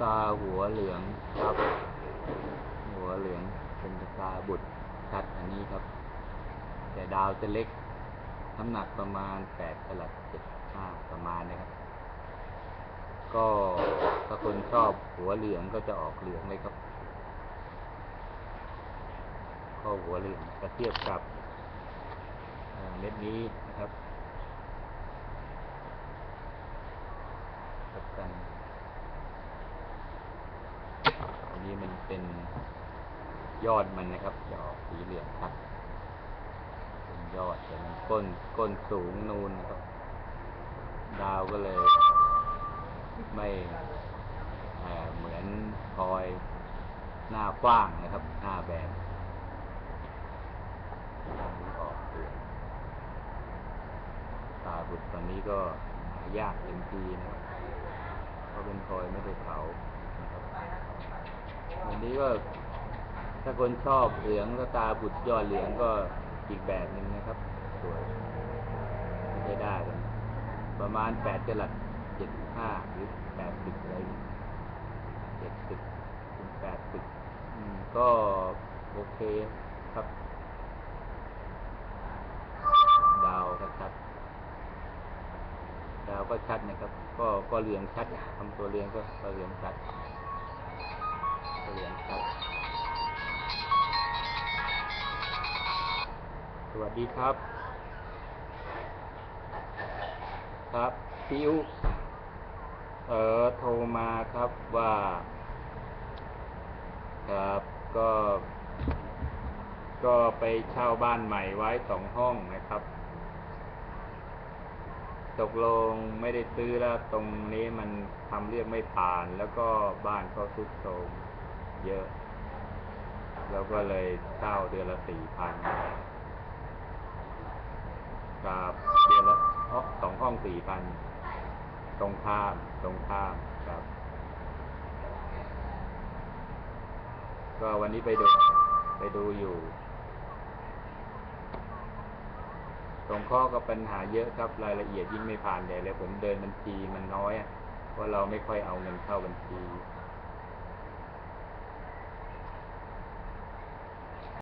ตาหัวเหลืองครับ หัวเหลืองเป็นสตาบุตรชัดอันนี้ครับ แต่ดาวจะเล็ก น้ำหนักประมาณแปดกลัดเจ็ดห้าประมาณนะครับ ก็ถ้าคนชอบหัวเหลืองก็จะออกเหลืองเลยครับข้อหัวเหลืองจะเทียบกับเม็ดนี้นะครับกัน อันนี้ มันเป็นยอดมันนะครับจะออกสีเหลืองครับเป็นยอดแต่มันก้นก้นสูงนูนนะครับ ดาวก็เลย ไม่เหมือนพลอยหน้ากว้างนะครับ หน้าแบนออกเหลืองตาบุตรตอนนี้ก็หายากเต็มทีนะครับเพราะเป็นพลอยไม่ได้เผา นี้ก็ถ้าคนชอบเหลืองก็ตาบุตรยอดเหลืองก็อีกแบบหนึ่งนะครับ สวยใช้ได้เลยประมาณแปดจลัดเจ็ดห้าหรือแปดสิบอะไรเจ็ดสิบถึงแปดสิบก็โอเคครับ ดาวก็ชัด ดาวก็ชัดนะครับ ก็ก็เหลืองชัดทำตัวเรียงก็ก็เหลืองชัด สวัสดีครับ ครับพิวเออโทรมาครับว่า ครับก็ ก็ไปเช่าบ้านใหม่ไว้สองห้องนะครับ ตกลงไม่ได้ซื้อแล้วตรงนี้มันทำเรียกไม่ผ่าน แล้วก็บ้านก็ทุดโทรมเยอะ แล้วก็เลยเช่าเดือนละสี่พัน กับเดือนละอ๋อสองห้องสี่พัน ตรงข้าม ตรงข้ามครับ ก็วันนี้ไปดู ไปดูอยู่ ตรงข้อก็ปัญหาเยอะครับ รายละเอียดยิ่งไม่ผ่านใหญ่เลย ผมเดินบัญชีมันน้อยอะเพราะเราไม่ค่อยเอาเงินเข้าบัญชี